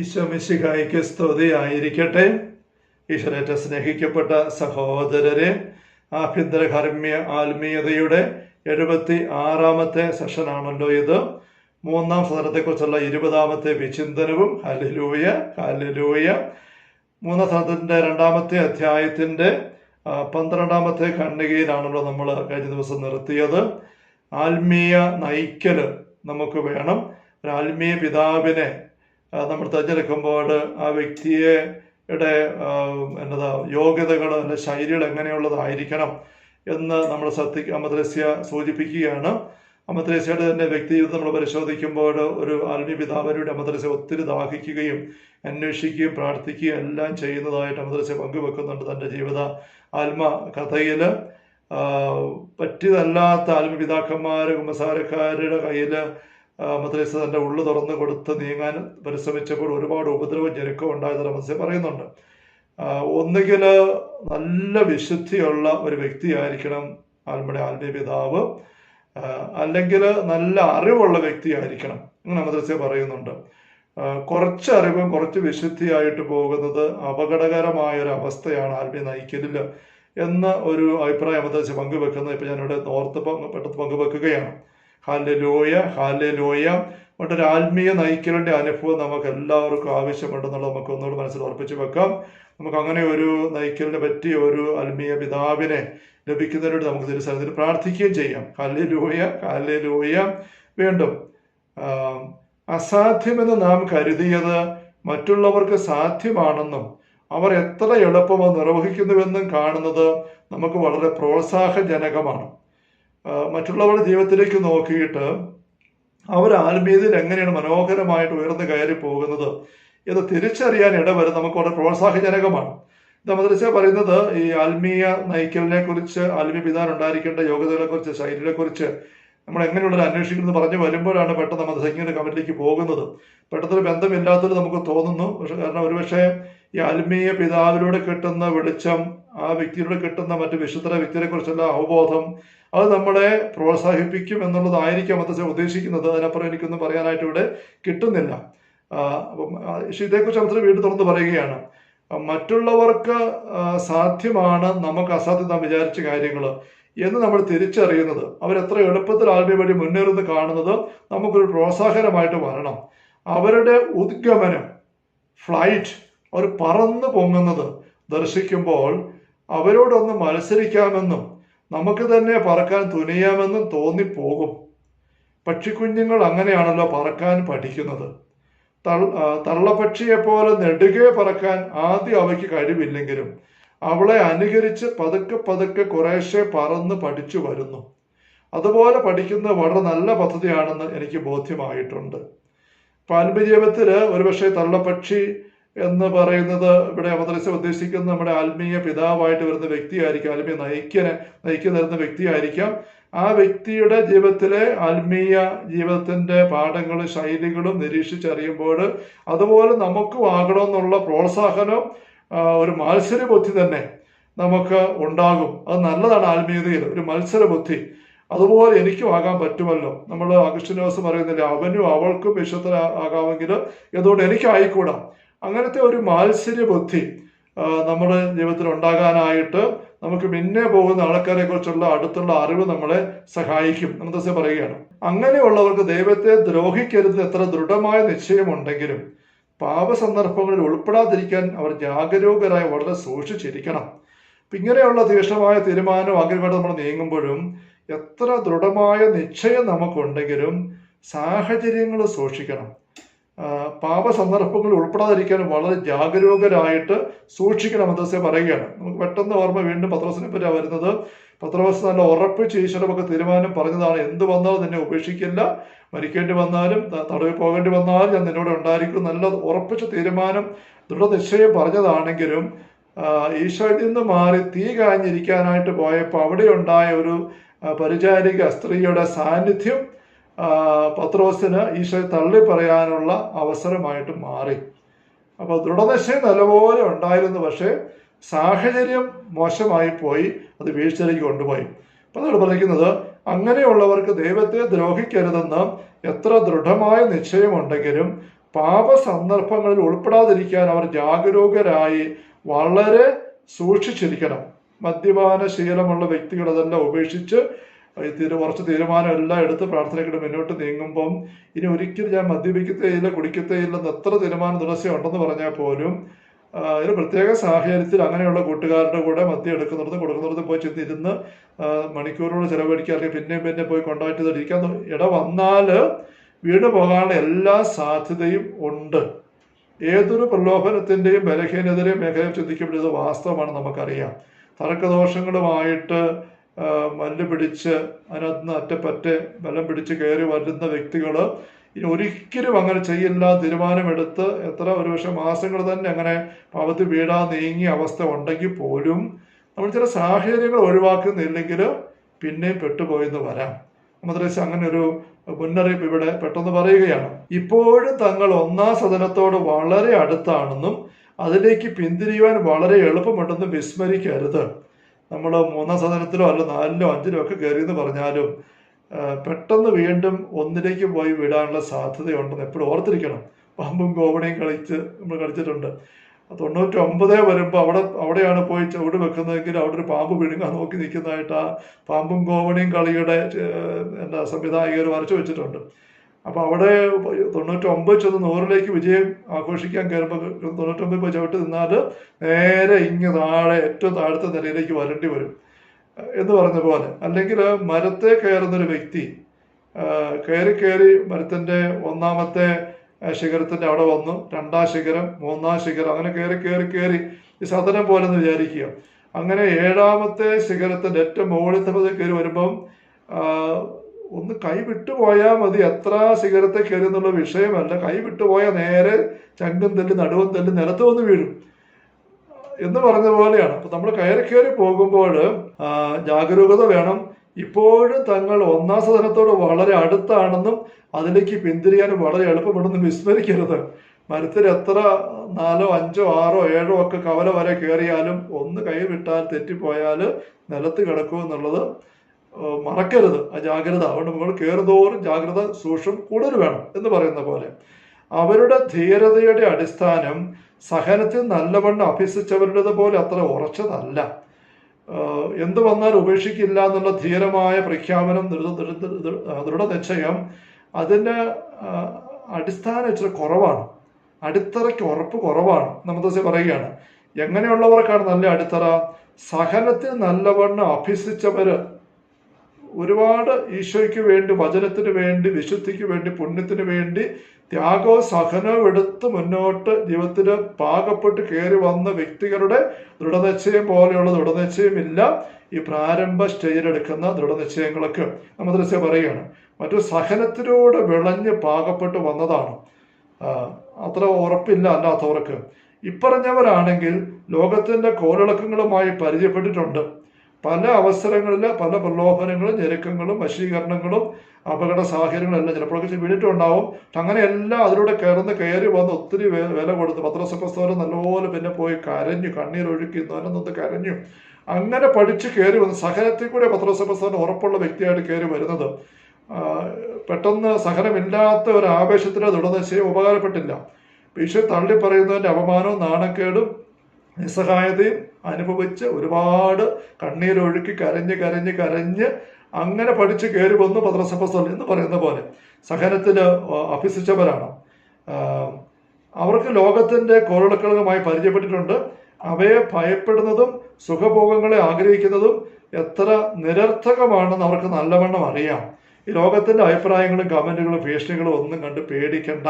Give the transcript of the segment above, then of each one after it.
ഈശോ മിശിഹായിക്ക് സ്തുതിയായിരിക്കട്ടെ. ഈശ്വരേറ്റ സ്നേഹിക്കപ്പെട്ട സഹോദരരെ ആഭ്യന്തര ഹർമ്മ്യ ആത്മീയതയുടെ എഴുപത്തി ആറാമത്തെ സെഷനാണല്ലോ ഇത്. മൂന്നാം സ്ഥലത്തെക്കുറിച്ചുള്ള ഇരുപതാമത്തെ വിചിന്തനവും ഹലിലൂയ ഹലിലൂയ മൂന്നാം സ്ഥലത്തിന്റെ രണ്ടാമത്തെ അധ്യായത്തിന്റെ പന്ത്രണ്ടാമത്തെ ഖണ്ഡികയിലാണല്ലോ നമ്മൾ കഴിഞ്ഞ ദിവസം നിർത്തിയത്. ആത്മീയ നയിക്കൽ നമുക്ക് വേണം. ഒരു ആത്മീയ പിതാവിനെ നമ്മൾ തിരഞ്ഞെടുക്കുമ്പോൾ ആ വ്യക്തിയെ എന്നതാ യോഗ്യതകൾ അല്ലെ ശൈലികൾ എങ്ങനെയുള്ളതായിരിക്കണം എന്ന് നമ്മൾ സത്യ അമദ്രസ്യ സൂചിപ്പിക്കുകയാണ്. അമദ്രസ്യയുടെ തന്നെ വ്യക്തി ജീവിതം നമ്മൾ പരിശോധിക്കുമ്പോൾ ഒരു ആത്മീയ പിതാവിനോട് അമദ്രസ്യ ഒത്തിരി ദാഹിക്കുകയും അന്വേഷിക്കുകയും പ്രാർത്ഥിക്കുകയും എല്ലാം ചെയ്യുന്നതായിട്ട് അമദ്രസ്യ പങ്കുവെക്കുന്നുണ്ട് തന്റെ ജീവിത ആത്മ കഥയിൽ പറ്റിയതല്ലാത്ത ആത്മീയ പിതാക്കന്മാർ കുമ്പസാരക്കാരുടെ കയ്യിൽ മദ്രസ തന്റെ ഉള്ളു തുറന്ന് കൊടുത്ത് നീങ്ങാൻ പരിശ്രമിച്ചപ്പോൾ ഒരുപാട് ഉപദ്രവം ഞെരുക്കം ഉണ്ടായത് മത്സ്യം പറയുന്നുണ്ട്. ഒന്നുകിൽ നല്ല വിശുദ്ധിയുള്ള ഒരു വ്യക്തിയായിരിക്കണം ആൽമയുടെ ആത്മീയ പിതാവ് അല്ലെങ്കിൽ നല്ല അറിവുള്ള വ്യക്തിയായിരിക്കണം അങ്ങനെ മദ്രസ പറയുന്നുണ്ട്. കുറച്ച് അറിവും കുറച്ച് വിശുദ്ധിയായിട്ട് പോകുന്നത് അപകടകരമായ ഒരു അവസ്ഥയാണ് ആത്മീയ നയിക്കലിൽ എന്ന ഒരു അഭിപ്രായം മദ്രസ പങ്കുവെക്കുന്നത്. ഇപ്പം ഞാനിവിടെ ഓർത്ത് പെട്ടെന്ന് പങ്കുവെക്കുകയാണ്. ഹാലലോയ ഹാലലൂയ ഒരു ആത്മീയ നയിക്കലിന്റെ അനുഭവം നമുക്ക് എല്ലാവർക്കും ആവശ്യമുണ്ടെന്നുള്ളത് നമുക്ക് ഒന്നുകൂടെ മനസ്സിൽ ഉറപ്പിച്ചു വെക്കാം. നമുക്ക് അങ്ങനെ ഒരു നയിക്കലിനെ പറ്റിയ ഒരു ആത്മീയ പിതാവിനെ ലഭിക്കുന്നതിനോട് നമുക്ക് തിരുസനത്തിൽ പ്രാർത്ഥിക്കുകയും ചെയ്യാം. ഹാലലൂയ ഹാലലൂയ വീണ്ടും അസാധ്യമെന്ന് നാം കരുതിയത് മറ്റുള്ളവർക്ക് സാധ്യമാണെന്നും അവർ എത്ര എളുപ്പം നിർവഹിക്കുന്നുവെന്നും കാണുന്നത് നമുക്ക് വളരെ പ്രോത്സാഹജനകമാണ്. മറ്റുള്ളവരുടെ ജീവിതത്തിലേക്ക് നോക്കിയിട്ട് അവർ ആത്മീയതയിൽ എങ്ങനെയാണ് മനോഹരമായിട്ട് ഉയർന്നു കയറി പോകുന്നത് എന്ന് തിരിച്ചറിയാൻ ഇടവരും നമുക്ക് വളരെ പ്രോത്സാഹജനകമാണ് മദ്രസ പറയുന്നത് ഈ ആത്മീയ നയിക്കലിനെ കുറിച്ച് ആത്മീയ പിതാൻ ഉണ്ടായിരിക്കേണ്ട യോഗ്യതകളെ കുറിച്ച് ശൈലിയെ കുറിച്ച് നമ്മൾ എങ്ങനെയുള്ളത് അന്വേഷിക്കുന്നത് പറഞ്ഞു വരുമ്പോഴാണ് പെട്ടെന്ന് മദ്രസ ഇങ്ങനെ കമ്മിറ്റിലേക്ക് പോകുന്നത്. പെട്ടെന്നൊരു ബന്ധമില്ലാത്തത് നമുക്ക് തോന്നുന്നു. പക്ഷെ കാരണം ഒരുപക്ഷെ ഈ ആത്മീയ പിതാവിലൂടെ കിട്ടുന്ന വെളിച്ചം ആ വ്യക്തിയിലൂടെ കിട്ടുന്ന മറ്റു വിശുദ്ധ വ്യക്തിയെ കുറിച്ചുള്ള അവബോധം അത് നമ്മളെ പ്രോത്സാഹിപ്പിക്കും എന്നുള്ളതായിരിക്കാം അത് ഉദ്ദേശിക്കുന്നത്. അതിനപ്പുറം എനിക്കൊന്നും പറയാനായിട്ട് ഇവിടെ കിട്ടുന്നില്ല. അപ്പം ഇതേക്കുറിച്ച് മദ്രസ വീണ്ടും തുറന്ന് പറയുകയാണ്. മറ്റുള്ളവർക്ക് സാധ്യമാണ് നമുക്ക് അസാധ്യത വിചാരിച്ച കാര്യങ്ങൾ എന്ന് നമ്മൾ തിരിച്ചറിയുന്നത്. അവരെത്ര എളുപ്പത്തിൽ ആരുടെ വഴി മുന്നേറുന്നത് കാണുന്നത് നമുക്കൊരു പ്രോത്സാഹനമായിട്ട് വരണം. അവരുടെ ഉദ്ഗമനം ഫ്ലൈറ്റ് അവർ പറന്ന് പൊങ്ങുന്നത് ദർശിക്കുമ്പോൾ അവരോടൊന്ന് മത്സരിക്കാമെന്നും നമുക്ക് തന്നെ പറക്കാൻ തുനിയാമെന്നും തോന്നിപ്പോകും. പക്ഷിക്കുഞ്ഞുങ്ങൾ അങ്ങനെയാണല്ലോ പറക്കാൻ പഠിക്കുന്നത്. തള്ളപ്പക്ഷിയെപ്പോലെ നെടുകെ പറക്കാൻ ആദ്യം അവയ്ക്ക് കഴിവില്ലെങ്കിലും അവളെ അനുകരിച്ച് പതുക്കെ പതുക്കെ കുറേശ്ശെ പറന്ന് പഠിച്ചു വരുന്നു. അതുപോലെ പഠിക്കുന്നത് വളരെ നല്ല പദ്ധതിയാണെന്ന് എനിക്ക് ബോധ്യമായിട്ടുണ്ട്. പാൻപര്യവത്തിൽ ഒരുപക്ഷെ തള്ളപ്പക്ഷി എന്ന് പറയുന്നത് ഇവിടെ അവതരിച്ച ഉദ്ദേശിക്കുന്ന നമ്മുടെ ആത്മീയ പിതാവായിട്ട് വരുന്ന വ്യക്തിയായിരിക്കാം ആത്മീയ നയിക്കനെ നയിക്കുന്ന തരുന്ന വ്യക്തിയായിരിക്കാം. ആ വ്യക്തിയുടെ ജീവിതത്തിലെ ആത്മീയ ജീവിതത്തിന്റെ പാഠങ്ങളും ശൈലികളും നിരീക്ഷിച്ചറിയുമ്പോൾ അതുപോലെ നമുക്കും ആകണമെന്നുള്ള പ്രോത്സാഹനം ഒരു മത്സര ബുദ്ധി തന്നെ നമുക്ക് ഉണ്ടാകും. അത് നല്ലതാണ് ആത്മീയതയിൽ ഒരു മത്സര ബുദ്ധി അതുപോലെ എനിക്കും ആകാൻ പറ്റുമല്ലോ. നമ്മൾ അഗസ്റ്റിനോസ് പറയുന്നില്ല അവനും അവൾക്കും വിശ്വത്തിൽ ആകാമെങ്കിൽ എന്തുകൊണ്ട് എനിക്കായിക്കൂടാ. അങ്ങനത്തെ ഒരു മാത്സര്യ ബുദ്ധി നമ്മുടെ ജീവിതത്തിൽ ഉണ്ടാകാനായിട്ട് നമുക്ക് പിന്നെ പോകുന്ന ആൾക്കാരെ കുറിച്ചുള്ള അടുത്തുള്ള അറിവ് നമ്മളെ സഹായിക്കും. നമുക്ക് പറയുകയാണ് അങ്ങനെയുള്ളവർക്ക് ദൈവത്തെ ദ്രോഹിക്കരുത്. എത്ര ദൃഢമായ നിശ്ചയമുണ്ടെങ്കിലും പാപസന്ദർഭങ്ങളിൽ ഉൾപ്പെടാതിരിക്കാൻ അവർ ജാഗരൂകരായി വളരെ സൂക്ഷിച്ചിരിക്കണം. അപ്പൊ ഇങ്ങനെയുള്ള തീക്ഷണമായ തീരുമാനം ആഗ്രഹമായിട്ട് നമ്മൾ നീങ്ങുമ്പോഴും എത്ര ദൃഢമായ നിശ്ചയം നമുക്കുണ്ടെങ്കിലും സാഹചര്യങ്ങൾ സൂക്ഷിക്കണം. പാപസന്ദർഭങ്ങളിൽ ഉൾപ്പെടാതിരിക്കാൻ വളരെ ജാഗരൂകരായിട്ട് സൂക്ഷിക്കണം മദ്രസ പറയുകയാണ്. നമുക്ക് പെട്ടെന്ന് ഓർമ്മ വീണ്ടും പത്രോസിനെ പറ്റി വരുന്നത്. പത്രോസ് നല്ല ഉറപ്പിച്ച് ഈശ്വരമൊക്കെ തീരുമാനം പറഞ്ഞതാണ്. എന്ത് വന്നാലും നിന്നെ ഉപേക്ഷിക്കില്ല. മരിക്കേണ്ടി വന്നാലും തടവിൽ പോകേണ്ടി വന്നാലും ഞാൻ നിന്നോട് ഉണ്ടായിരിക്കും. നല്ല ഉറപ്പിച്ച തീരുമാനം ദൃഢനിശ്ചയം പറഞ്ഞതാണെങ്കിലും ഈശോയിൽ നിന്ന് മാറി തീ കാഞ്ഞിരിക്കാനായിട്ട് പോയപ്പോൾ അവിടെ ഉണ്ടായ ഒരു പരിചാരിക സ്ത്രീയുടെ സാന്നിധ്യം പത്രോസിന് ഈശോയെ തള്ളി പറയാനുള്ള അവസരമായിട്ട് മാറി. അപ്പോൾ ദൃഢനിശ്ചയം നല്ലപോലെ ഉണ്ടായിരുന്നു. പക്ഷേ സാഹചര്യം മോശമായി പോയി. അത് വീഴ്ചയിലേക്ക് കൊണ്ടുപോയി. അപ്പൊ നമ്മൾ പറയുന്നത് അങ്ങനെയുള്ളവർക്ക് ദൈവത്തെ ദ്രോഹിക്കരുതെന്ന് എത്ര ദൃഢമായ നിശ്ചയമുണ്ടെങ്കിലും പാപ സന്ദർഭങ്ങളിൽ ഉൾപ്പെടാതിരിക്കാൻ അവർ ജാഗരൂകരായി വളരെ സൂക്ഷിച്ചിരിക്കണം. മദ്യപാന ശീലമുള്ള വ്യക്തികൾ അതെല്ലാം ഉപേക്ഷിച്ച് തീരു കുറച്ച് തീരുമാനം എല്ലാം എടുത്ത് പ്രാർത്ഥനയ്ക്കിട്ട് മുന്നോട്ട് നീങ്ങുമ്പം ഇനി ഒരിക്കലും ഞാൻ മദ്യപിക്കത്തേയില്ല കുടിക്കത്തേയില്ല എന്ന് എത്ര തീരുമാനം തുടർച്ച ഉണ്ടെന്ന് പറഞ്ഞാൽ പോലും ഒരു പ്രത്യേക സാഹചര്യത്തിൽ അങ്ങനെയുള്ള കൂട്ടുകാരുടെ കൂടെ മദ്യം എടുക്കുന്നിടത്തും കൊടുക്കുന്നിടത്തും പോയി ചെന്നിരുന്ന് മണിക്കൂറുകൾ ചിലവഴിക്കുക അല്ലെങ്കിൽ പിന്നെയും പിന്നെ പോയി കോണ്ടാക്ട് ചെയ്തിരിക്കാൻ ഇട വന്നാൽ വീട് പോകാനുള്ള എല്ലാ സാധ്യതയും ഉണ്ട്. ഏതൊരു പ്രലോഭനത്തിന്റെയും ബലഹീനതയും മേഖലയിൽ ചിന്തിക്കുമ്പോഴത് വാസ്തവമാണ് നമുക്കറിയാം. തർക്കദോഷങ്ങളുമായിട്ട് മല്ല് പിടിച്ച് അതിനകത്ത് നിന്ന് അറ്റപ്പറ്റ് ബലം പിടിച്ച് കയറി വരുന്ന വ്യക്തികൾ ഇനി ഒരിക്കലും അങ്ങനെ ചെയ്യില്ല തീരുമാനമെടുത്ത് എത്ര ഒരു പക്ഷെ മാസങ്ങൾ തന്നെ അങ്ങനെ പാപത്തിൽ വീടാ നീങ്ങിയ അവസ്ഥ ഉണ്ടെങ്കിൽ പോലും നമ്മൾ ചില സാഹചര്യങ്ങൾ ഒഴിവാക്കുന്നില്ലെങ്കിൽ പിന്നെയും പെട്ടുപോയെന്ന് വരാം. മദ്രസ അങ്ങനെ ഒരു മുന്നറിയിപ്പ് ഇവിടെ പെട്ടെന്ന് പറയുകയാണ്. ഇപ്പോഴും തങ്ങൾ ഒന്നാം സദനത്തോട് വളരെ അടുത്താണെന്നും അതിലേക്ക് പിന്തിരിയുവാൻ വളരെ എളുപ്പമുണ്ടെന്നും വിസ്മരിക്കരുത്. നമ്മൾ മൂന്നാം സാധനത്തിലോ അല്ല നാലിലോ അഞ്ചിലോ ഒക്കെ കയറിയെന്ന് പറഞ്ഞാലും പെട്ടെന്ന് വീണ്ടും ഒന്നിലേക്ക് പോയി വിടാനുള്ള സാധ്യതയുണ്ടെന്ന് എപ്പോഴും ഓർത്തിരിക്കണം. പാമ്പും കോവണിയും കളിച്ച് നമ്മൾ കളിച്ചിട്ടുണ്ട്. തൊണ്ണൂറ്റി ഒമ്പതേ വരുമ്പോൾ അവിടെ അവിടെയാണ് പോയി ചുവട് വെക്കുന്നതെങ്കിൽ അവിടെ ഒരു പാമ്പ് വിഴുങ്ങാൻ നോക്കി നിൽക്കുന്നതായിട്ട് ആ പാമ്പും കോവണിയും കളിയുടെ എന്താ സംവിധായകർ വരച്ചു വെച്ചിട്ടുണ്ട്. അപ്പോൾ അവിടെ തൊണ്ണൂറ്റി ഒമ്പത് ചെന്ന് നൂറിലേക്ക് വിജയം ആഘോഷിക്കാൻ കയറുമ്പോൾ തൊണ്ണൂറ്റൊമ്പത് ഇപ്പോൾ ചവിട്ട് നിന്നാൽ നേരെ ഇങ്ങ് താഴെ ഏറ്റവും താഴത്തെ നിലയിലേക്ക് വരേണ്ടി വരും. എന്ന് പറഞ്ഞ പോലെ അല്ലെങ്കിൽ മരത്തെ കയറുന്നൊരു വ്യക്തി കയറി കയറി മരത്തിന്റെ ഒന്നാമത്തെ ശിഖരത്തിന്റെ അവിടെ വന്നു രണ്ടാം ശിഖരം മൂന്നാം ശിഖരം അങ്ങനെ കയറി കയറി കയറി ഈ സദനം പോലെ എന്ന് വിചാരിക്കുക. അങ്ങനെ ഏഴാമത്തെ ശിഖരത്തിന്റെ ഏറ്റവും മുകളിൽ കയറി വരുമ്പം ഒന്ന് കൈവിട്ടു പോയാൽ മതി. എത്ര ശിഖരത്തെ കയറി എന്നുള്ള വിഷയമല്ല. കൈവിട്ടു പോയാൽ നേരെ ചങ്കും തല്ല് നടുവും തല്ല് നിലത്ത് വന്ന് വീഴും. എന്ന് പറഞ്ഞ പോലെയാണ്. അപ്പൊ നമ്മൾ കയറി കയറി പോകുമ്പോൾ ജാഗരൂകത വേണം. ഇപ്പോഴും തങ്ങൾ ഒന്നാം സദനത്തോട് വളരെ അടുത്താണെന്നും അതിലേക്ക് പിന്തിരിയാൻ വളരെ എളുപ്പമുണ്ടെന്നും വിസ്മരിക്കരുത്. മരത്തിൽ എത്ര നാലോ അഞ്ചോ ആറോ ഏഴോ ഒക്കെ കവല വരെ കയറിയാലും ഒന്ന് കൈ വിട്ടാൽ തെറ്റിപ്പോയാൽ നിലത്ത് കിടക്കും എന്നുള്ളത് മറക്കരുത്. ആ ജാഗ്രത. അതുകൊണ്ട് നമ്മൾ കയറുതോറും ജാഗ്രത സൂക്ഷം കൂടുതൽ വേണം എന്ന് പറയുന്ന പോലെ. അവരുടെ ധീരതയുടെ അടിസ്ഥാനം സഹനത്തിൽ നല്ലവണ്ണം അഭ്യസിച്ചവരുടേത് പോലെ അത്ര ഉറച്ചതല്ല. എന്ത് വന്നാൽ ഉപേക്ഷിക്കില്ല എന്നുള്ള ധീരമായ പ്രഖ്യാപനം ദൃഢ നിശ്ചയം ദൃഢ- ദൃഢനിശ്ചയം അതിന്റെ അടിസ്ഥാനം ഇച്ചിരി കുറവാണ്. അടിത്തറയ്ക്ക് ഉറപ്പ് കുറവാണ്. നമ്മദോസെ പറയുകയാണ്. എങ്ങനെയുള്ളവർക്കാണ് നല്ല അടിത്തറ. സഹനത്തിൽ നല്ലവണ്ണം അഭ്യസിച്ചവര് ഒരുപാട് ഈശോയ്ക്ക് വേണ്ടി വചനത്തിന് വേണ്ടി വിശുദ്ധിക്ക് വേണ്ടി പുണ്യത്തിന് വേണ്ടി ത്യാഗവും സഹനവും എടുത്ത് മുന്നോട്ട് ജീവിതത്തിന് പാകപ്പെട്ട് കയറി വന്ന വ്യക്തികളുടെ ദൃഢനിശ്ചയം പോലെയുള്ള ദൃഢനിശ്ചയം ഇല്ല ഈ പ്രാരംഭ സ്റ്റേജിലെടുക്കുന്ന ദൃഢനിശ്ചയങ്ങളൊക്കെ നമ്മൾ ദൃശ്യം പറയുകയാണ്. മറ്റു സഹനത്തിലൂടെ വിളഞ്ഞ് പാകപ്പെട്ട് വന്നതാണ്. അത്ര ഉറപ്പില്ല അല്ലാത്തവർക്ക്. ഇപ്പറഞ്ഞവരാണെങ്കിൽ ലോകത്തിന്റെ കോലിളക്കങ്ങളുമായി പരിചയപ്പെട്ടിട്ടുണ്ട്. പല അവസരങ്ങളിൽ പല പ്രലോഭനങ്ങളും ഞെരുക്കങ്ങളും വശീകരണങ്ങളും അപകട സാഹചര്യങ്ങളും എല്ലാം ചിലപ്പോഴൊക്കെ വീണിട്ടുണ്ടാവും. പക്ഷെ അങ്ങനെയെല്ലാം അതിലൂടെ കയറുന്ന കയറി വന്ന് ഒത്തിരി വില കൊടുത്ത് പത്രസപ്രസ്തോരം നല്ലപോലെ പിന്നെ പോയി കരഞ്ഞു കണ്ണീരൊഴുക്കി നനന്നൊന്ന് കരഞ്ഞു. അങ്ങനെ പഠിച്ച് കയറി വന്ന് സഹനത്തിൽ കൂടെ പത്രസപ്രസ്തോരം ഉറപ്പുള്ള വ്യക്തിയായിട്ട് കയറി വരുന്നത്. പെട്ടെന്ന് സഹനമില്ലാത്ത ഒരു ആവേശത്തിന് ദൃഢനിശ്ചയം ഉപകാരപ്പെട്ടില്ല. ഈശോ തള്ളി പറയുന്നതിന്റെ അപമാനവും നാണക്കേടും നിസ്സഹായതയും അനുഭവിച്ച് ഒരുപാട് കണ്ണീരൊഴുക്കി കരഞ്ഞ് കരഞ്ഞ് കരഞ്ഞ് അങ്ങനെ പഠിച്ച് കയറി വന്നു പത്രസഭസ്ഥൽ എന്ന് പറയുന്ന പോലെ. സഹനത്തിൽ അഭ്യസിച്ചവരാണ്. അവർക്ക് ലോകത്തിന്റെ കോളിളക്കളുമായി പരിചയപ്പെട്ടിട്ടുണ്ട്. അവയെ ഭയപ്പെടുന്നതും സുഖഭോഗങ്ങളെ ആഗ്രഹിക്കുന്നതും എത്ര നിരർത്ഥകമാണെന്ന് അവർക്ക് നല്ലവണ്ണം അറിയാം. ഈ ലോകത്തിന്റെ അഭിപ്രായങ്ങളും കമന്റുകളും ഭീഷണികളും ഒന്നും കണ്ട് പേടിക്കണ്ട.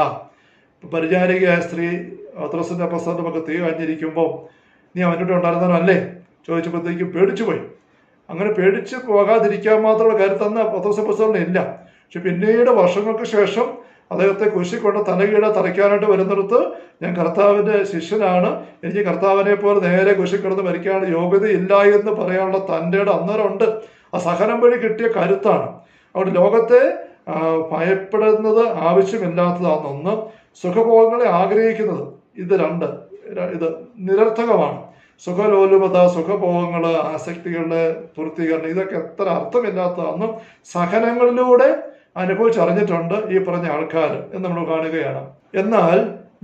പരിചാരികയായ സ്ത്രീ പത്രസിന്റെ പ്രസ്ഥാനമൊക്കെ തീ കഴിഞ്ഞിരിക്കുമ്പോൾ നീ അവന്റെ കൂടെ ഉണ്ടായിരുന്നവനല്ലേ ചോദിച്ചപ്പോഴത്തേക്കും പേടിച്ചു പോയി. അങ്ങനെ പേടിച്ച് പോകാതിരിക്കാൻ മാത്രമുള്ള കാര്യം തന്ന പത്രസ ഇല്ല. പക്ഷെ പിന്നീട് വർഷങ്ങൾക്ക് ശേഷം അദ്ദേഹത്തെ കുശിക്കൊണ്ട് തലകീഴ തറയ്ക്കാനായിട്ട് വരുന്നിടത്ത് ഞാൻ കർത്താവിന്റെ ശിഷ്യനാണ്. എനിക്ക് കർത്താവിനെ പോലെ നേരെ കുശിക്കിടന്ന് മരിക്കാനുള്ള യോഗ്യത ഇല്ല എന്ന് പറയാനുള്ള തന്റെ അന്നേരം ഉണ്ട് ആ സഹനം വഴി കിട്ടിയ കരുത്താണ്. അതുകൊണ്ട് ലോകത്തെ ഭയപ്പെടുന്നത് ആവശ്യമില്ലാത്തതാണെന്ന് സുഖഭോഗങ്ങളെ ആഗ്രഹിക്കുന്നത് ഇത് രണ്ട്. ഇത് നിരർത്ഥകമാണ്. സുഖലോലുപത സുഖഭോഗങ്ങൾ ആസക്തികളുടെ പൂർത്തീകരണം ഇതൊക്കെ എത്ര അർത്ഥമില്ലാത്തതാണെന്നും സഹനങ്ങളിലൂടെ അനുഭവിച്ചറിഞ്ഞിട്ടുണ്ട് ഈ പറഞ്ഞ ആൾക്കാർ എന്ന് നമ്മൾ കാണുകയാണ്. എന്നാൽ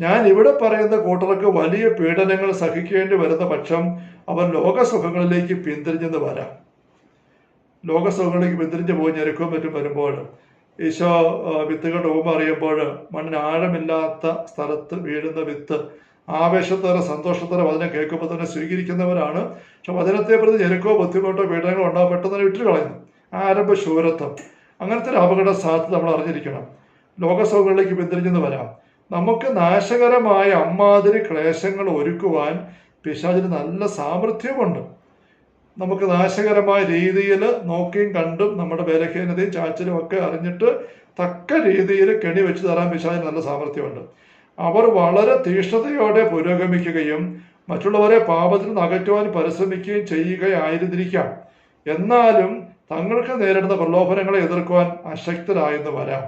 ഞാൻ ഇവിടെ പറയുന്ന കൂട്ടർക്ക് വലിയ പീഡനങ്ങൾ സഹിക്കേണ്ടി വരുന്ന പക്ഷം അവർ ലോകസുഖങ്ങളിലേക്ക് പിന്തിരിഞ്ഞെന്ന് വരാം. ലോകസുഖങ്ങളിലേക്ക് പിന്തിരിഞ്ഞു പോയി ഞെരുക്കവും മറ്റും വരുമ്പോൾ ഈശോ വിത്തുകളുടെ ഉപമ അറിയുമ്പോൾ മണ്ണിന് ആഴമില്ലാത്ത സ്ഥലത്ത് വീഴുന്ന വിത്ത് ആവേശത്തോടെ സന്തോഷത്തോടെ വചനം കേൾക്കുമ്പോൾ തന്നെ സ്വീകരിക്കുന്നവരാണ്. പക്ഷെ വചനത്തെ പ്രതി ഞെരുക്കോ ബുദ്ധിമുട്ടോ പീഡനങ്ങളോ ഉണ്ടാകും പെട്ടെന്ന് തന്നെ വിട്ടു കളയുന്നു. ആരംഭ ശൂരത്വം. അങ്ങനത്തെ ഒരു അപകട സാധ്യത നമ്മൾ അറിഞ്ഞിരിക്കണം. ലോകസഭകളിലേക്ക് പിന്തിരിഞ്ഞെന്ന് വരാം. നമുക്ക് നാശകരമായ അമ്മാതിരി ക്ലേശങ്ങൾ ഒരുക്കുവാൻ പിശാചിന് നല്ല സാമർഥ്യമുണ്ട്. നമുക്ക് നാശകരമായ രീതിയിൽ നോക്കിയും കണ്ടും നമ്മുടെ ബലഹീനതയും ചാച്ചലും ഒക്കെ അറിഞ്ഞിട്ട് തക്ക രീതിയിൽ കെണി വെച്ച് തരാൻ പിശാചിന് നല്ല സാമർഥ്യമുണ്ട്. അവർ വളരെ തീഷ്ണതയോടെ പുരോഗമിക്കുകയും മറ്റുള്ളവരെ പാപത്തിൽ നിന്ന് അകറ്റുവാൻ പരിശ്രമിക്കുകയും ചെയ്യുകയായിരുന്നിരിക്കാം. എന്നാലും തങ്ങൾക്ക് നേരിടുന്ന പ്രലോഭനങ്ങളെ എതിർക്കുവാൻ അശക്തരായെന്ന് വരാം.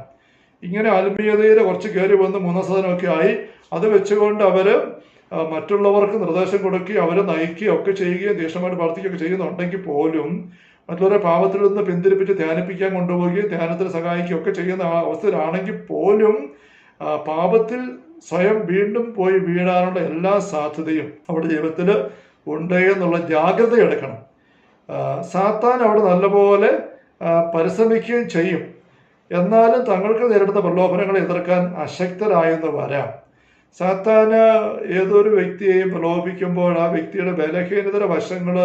ഇങ്ങനെ ആത്മീയതയിൽ കുറച്ച് കയറി വന്ന് മൂന്നാം സദനമൊക്കെ ആയി അത് വെച്ചുകൊണ്ട് അവർ മറ്റുള്ളവർക്ക് നിർദ്ദേശം കൊടുക്കുകയും അവരെ നയിക്കുകയും ഒക്കെ ചെയ്യുകയും ദേഷ്യമായിട്ട് പ്രവർത്തിക്കുകയൊക്കെ ചെയ്യുന്നുണ്ടെങ്കിൽ പോലും മറ്റുള്ളവരെ പാപത്തിൽ നിന്ന് പിന്തിരിപ്പിച്ച് ധ്യാനിപ്പിക്കാൻ കൊണ്ടുപോവുകയും ധ്യാനത്തിന് സഹായിക്കുകയും ഒക്കെ ചെയ്യുന്ന അവസ്ഥയിലാണെങ്കിൽ പോലും പാപത്തിൽ സ്വയം വീണ്ടും പോയി വീഴാനുള്ള എല്ലാ സാധ്യതയും അവിടെ ജീവിതത്തിൽ ഉണ്ട് എന്നുള്ള ജാഗ്രത എടുക്കണം. സാത്താൻ അവിടെ നല്ലപോലെ പരിശ്രമിക്കുകയും ചെയ്യും. എന്നാലും തങ്ങൾക്ക് നേരിടുന്ന പ്രലോഭനങ്ങളെ എതിർക്കാൻ അശക്തരായെന്ന് വരാം. സാത്താന് ഏതൊരു വ്യക്തിയെയും പ്രലോഭിക്കുമ്പോൾ ആ വ്യക്തിയുടെ ബലഹീനതര വശങ്ങൾ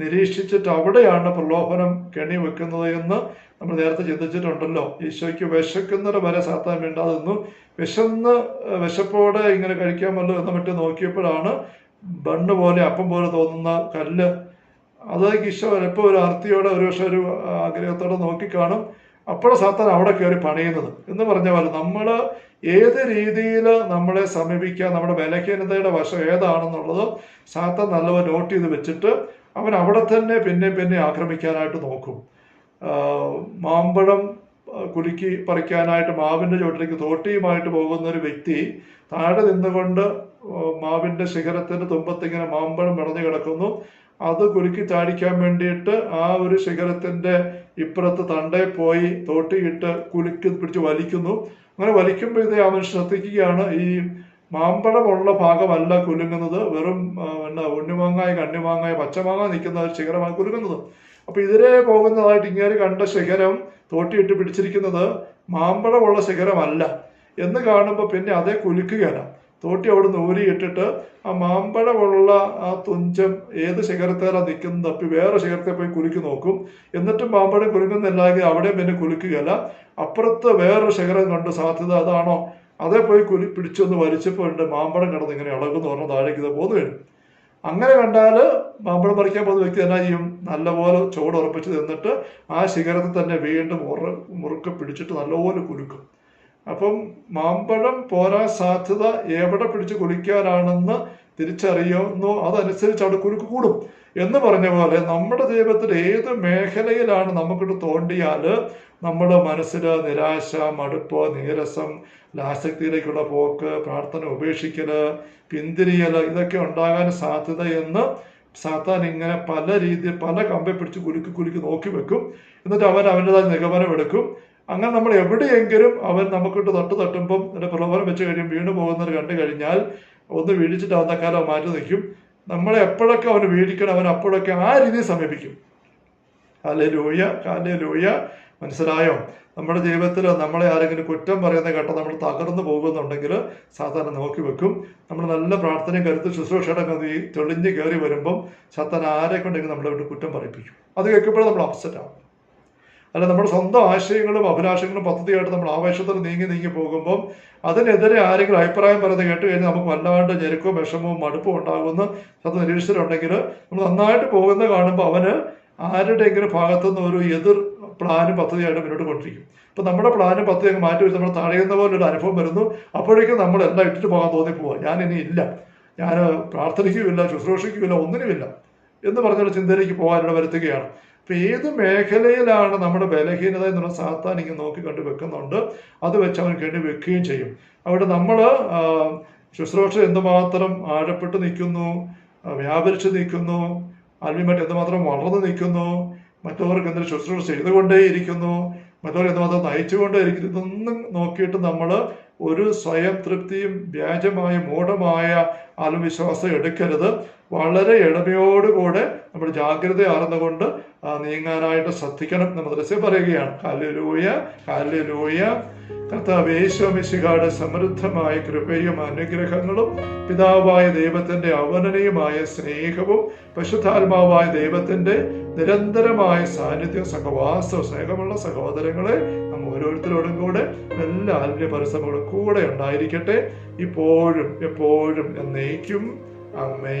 നിരീക്ഷിച്ചിട്ട് അവിടെയാണ് പ്രലോഭനം കെണി വെക്കുന്നത് എന്ന് നമ്മൾ നേരത്തെ ചിന്തിച്ചിട്ടുണ്ടല്ലോ ഈശോയ്ക്ക് വിശക്കുന്നത് വരെ സാത്താൻ വേണ്ടാതെ വിശന്ന് വിശപ്പോടെ ഇങ്ങനെ കഴിക്കാമല്ലോ എന്ന് മറ്റും നോക്കിയപ്പോഴാണ് ബണ്ണ് പോലെ അപ്പം പോലെ തോന്നുന്ന കല്ല്. അത് ഈശോ എപ്പോ ഒരു അർത്ഥിയോടെ ഒരു പക്ഷെ ഒരു ആഗ്രഹത്തോടെ നോക്കിക്കാണും. അപ്പോൾ സാത്താൻ അവിടെ കയറി പണിയുന്നത്. എന്ന് പറഞ്ഞ പോലെ നമ്മൾ ഏത് രീതിയിൽ നമ്മളെ സമീപിക്കാൻ നമ്മുടെ ബലഹീനതയുടെ വശം ഏതാണെന്നുള്ളത് സാത്താൻ നല്ലവ നോട്ട് ചെയ്ത് വെച്ചിട്ട് അവൻ അവിടെ തന്നെ പിന്നെ പിന്നെ ആക്രമിക്കാനായിട്ട് നോക്കും. മാമ്പഴം കുലുക്കി പറിക്കാനായിട്ട് മാവിന്റെ ചുവട്ടിലേക്ക് തോട്ടിയുമായിട്ട് പോകുന്ന ഒരു വ്യക്തി താഴെ നിന്നുകൊണ്ട് മാവിന്റെ ശിഖരത്തിന്റെ തുമ്പത്തിങ്ങനെ മാമ്പഴം വിളഞ്ഞു കിടക്കുന്നു. അത് കുലുക്കി ചാടിക്കാൻ വേണ്ടിയിട്ട് ആ ഒരു ശിഖരത്തിന്റെ ഇപ്പുറത്ത് തണ്ടേ പോയി തോട്ടിയിട്ട് കുലുക്കി പിടിച്ച് വലിക്കുന്നു. അങ്ങനെ വലിക്കുമ്പോൾ ഇത് അവൻ ശ്രദ്ധിക്കുകയാണ് ഈ മാമ്പഴമുള്ള ഭാഗമല്ല കുലുങ്ങുന്നത്. വെറും പിന്നെ ഉണ്ണിമാങ്ങായ കണ്ണിമാങ്ങായ പച്ചമാങ്ങ നിൽക്കുന്ന ഒരു ശിഖരമാണ് കുലുങ്ങുന്നത്. അപ്പൊ ഇതിരെ പോകുന്നതായിട്ട് ഇങ്ങനെ കണ്ട ശിഖരം തോട്ടിയിട്ട് പിടിച്ചിരിക്കുന്നത് മാമ്പഴമുള്ള ശിഖരമല്ല എന്ന് കാണുമ്പോൾ പിന്നെ അതേ കുലുക്കുകയല്ല തോട്ടി അവിടെ നിന്ന് ഊരിയിട്ടിട്ട് ആ മാമ്പഴമുള്ള ആ തുഞ്ചം ഏത് ശിഖരത്തേലാണ് നിൽക്കുന്നത് തപ്പി വേറെ ശിഖരത്തെ പോയി കുലുക്കി നോക്കും. എന്നിട്ടും മാമ്പഴം കുലുങ്ങുന്നില്ലെങ്കിൽ അവിടെ പിന്നെ കുലുക്കുകയല്ല. അപ്പുറത്ത് വേറൊരു ശിഖരം കണ്ട് സാധ്യത അതാണോ? അതേ പോയി കുലി പിടിച്ചൊന്ന് വലിച്ചപ്പോൾ ഉണ്ട് മാമ്പഴം കിടന്ന് ഇങ്ങനെ ഇളകുന്നു. പറഞ്ഞ് താഴേക്ക് ഇത് പോന്നു വരും. അങ്ങനെ കണ്ടാൽ മാമ്പഴം പറിക്കാൻ പോകുന്ന വ്യക്തി എന്നാ ചെയ്യും? നല്ലപോലെ ചുവട് ഉറപ്പിച്ച് നിന്നിട്ട് ആ ശിഖരത്തിൽ തന്നെ വീണ്ടും ഉറ മുറുക്കെ പിടിച്ചിട്ട് നല്ലപോലെ കുലുക്കും. അപ്പം മാമ്പഴം പോരാൻ സാധ്യത എവിടെ പിടിച്ച് കുലിക്കാനാണെന്ന് തിരിച്ചറിയുന്നു. അതനുസരിച്ച് അവിടെ കുരുക്ക് കൂടും. എന്ന് പറഞ്ഞ പോലെ നമ്മുടെ ജീവിതത്തിൽ ഏത് മേഖലയിലാണ് നമുക്കിട്ട് തോണ്ടിയാൽ നമ്മുടെ മനസ്സിൽ നിരാശ മടുപ്പ് നീരസം ആസക്തിയിലേക്കുള്ള പോക്ക് പ്രാർത്ഥന ഉപേക്ഷിക്കൽ പിന്തിരിയൽ ഇതൊക്കെ ഉണ്ടാകാൻ സാധ്യതയെന്ന് സാത്താൻ ഇങ്ങനെ പല രീതിയിൽ പല കമ്പെ പിടിച്ച് കുലുക്കി കുലുക്കി നോക്കി വെക്കും. എന്നിട്ട് അവൻ അവന്റെതായ നിഗമനം എടുക്കും. അങ്ങനെ നമ്മൾ എവിടെയെങ്കിലും അവൻ നമുക്കിട്ട് തട്ട് തട്ടുമ്പം അതിന്റെ പ്രലോഭനം വെച്ച് കഴിയും വീണ് പോകുന്നത് കണ്ടു കഴിഞ്ഞാൽ ഒന്ന് വീഴിച്ചിട്ട് അവന്ന കാലം മാറ്റി നിൽക്കും. നമ്മളെ എപ്പോഴൊക്കെ അവന് വീടിക്കണം അവൻ അപ്പോഴൊക്കെ ആ രീതിയിൽ സമീപിക്കും. കാലേ ലൂയ കാലേ ലൂയ മനസ്സിലായോ? നമ്മുടെ ജീവിതത്തിൽ നമ്മളെ ആരെങ്കിലും കുറ്റം പറയുന്ന ഘട്ടം നമ്മൾ തകർന്നു പോകുന്നുണ്ടെങ്കിൽ സാധാരണ നോക്കി വെക്കും. നമ്മൾ നല്ല പ്രാർത്ഥനയും കരുത്ത് ശുശ്രൂഷയുടെ ഈ തെളിഞ്ഞ് കയറി വരുമ്പം സാധാരണ ആരെ കൊണ്ടെങ്കിലും നമ്മളെ വിട്ട് കുറ്റം പറയിപ്പിക്കും. അത് കേൾക്കുമ്പോഴേ നമ്മൾ അപ്സെറ്റ് ആവും. അല്ല നമ്മുടെ സ്വന്തം ആശയങ്ങളും അഭിലാഷങ്ങളും പദ്ധതിയായിട്ട് നമ്മൾ ആവേശത്തിൽ നീങ്ങി നീങ്ങി പോകുമ്പം അതിനെതിരെ ആരെങ്കിലും അഭിപ്രായം പറയുന്നത് കേട്ട് കഴിഞ്ഞാൽ നമുക്ക് വല്ലാണ്ട് ഞെരുക്കവും വിഷമവും മടുപ്പും ഉണ്ടാകുമെന്ന് അത് നിരീക്ഷിച്ചിട്ടുണ്ടെങ്കിൽ നമ്മൾ നന്നായിട്ട് പോകുന്ന കാണുമ്പോൾ അവന് ആരുടെയെങ്കിലും ഭാഗത്തുനിന്ന് ഒരു എതിർ പ്ലാനും പദ്ധതിയായിട്ട് മുന്നോട്ട് കൊണ്ടിരിക്കും. അപ്പൊ നമ്മുടെ പ്ലാനും പദ്ധതി അങ്ങ് മാറ്റി വെച്ച് നമ്മൾ തടയുന്ന പോലെ ഒരു അനുഭവം വരുന്നു. അപ്പോഴേക്കും നമ്മൾ നമ്മളെല്ലാം ഇട്ടിട്ട് പോകാൻ പോവാ ഞാൻ ഇനി ഇല്ല. ഞാൻ പ്രാർത്ഥനയ്ക്കുമില്ല ശുശ്രൂഷയ്ക്കുമില്ല ഒന്നിനുമില്ല എന്ന് പറഞ്ഞൊരു ചിന്തയിലേക്ക് പോകാനിട വരുത്തുകയാണ്. അപ്പൊ ഏത് മേഖലയിലാണ് നമ്മുടെ ബലഹീനത എന്നുള്ള സാത്താൻ ഇങ്ങനെ നോക്കി കണ്ട് വെക്കുന്നുണ്ട്. അത് വെച്ച് അവൻ കേട്ടി വെക്കുകയും ചെയ്യും. അവിടെ നമ്മൾ ശുശ്രൂഷ എന്തുമാത്രം ആഴപ്പെട്ട് നിൽക്കുന്നു വ്യാപരിച്ച് നിൽക്കുന്നു ആത്മീയമായിട്ട് എന്തുമാത്രം വളർന്നു നിൽക്കുന്നു മറ്റവർക്ക് എന്തൊരു ശുശ്രൂഷ ചെയ്തുകൊണ്ടേ ഇരിക്കുന്നു മറ്റുള്ളവർ എന്തുമാത്രം നയിച്ചുകൊണ്ടേ ഇരിക്കുന്നു ഇതൊന്നും നോക്കിയിട്ട് നമ്മൾ ഒരു സ്വയം തൃപ്തിയും വ്യാജമായ മൂഢമായ ആത്മവിശ്വാസം എടുക്കരുത്. വളരെ എളിമയോടുകൂടെ നമ്മൾ ജാഗ്രത ആർന്നുകൊണ്ട് നീങ്ങാനായിട്ട് ശ്രദ്ധിക്കണം എന്ന് ദൃശ്യം പറയുകയാണ്. കല്ലുലൂയ കല്ലുലൂയ കർത്താവ് സമൃദ്ധമായ കൃപയും അനുഗ്രഹങ്ങളും പിതാവായ ദൈവത്തിന്റെ അവനനയുമായ സ്നേഹവും പശുദ്ധാത്മാവായ ദൈവത്തിന്റെ നിരന്തരമായ സാന്നിധ്യം സഹവാസവും സ്നേഹമുള്ള സഹോദരങ്ങളെ നമ്മൾ ഓരോരുത്തരോടും കൂടെ എല്ലാ ആത്മീയ പരിശ്രമങ്ങളും കൂടെ ഉണ്ടായിരിക്കട്ടെ. ഇപ്പോഴും എപ്പോഴും എന്നേക്കും. അമ്മേ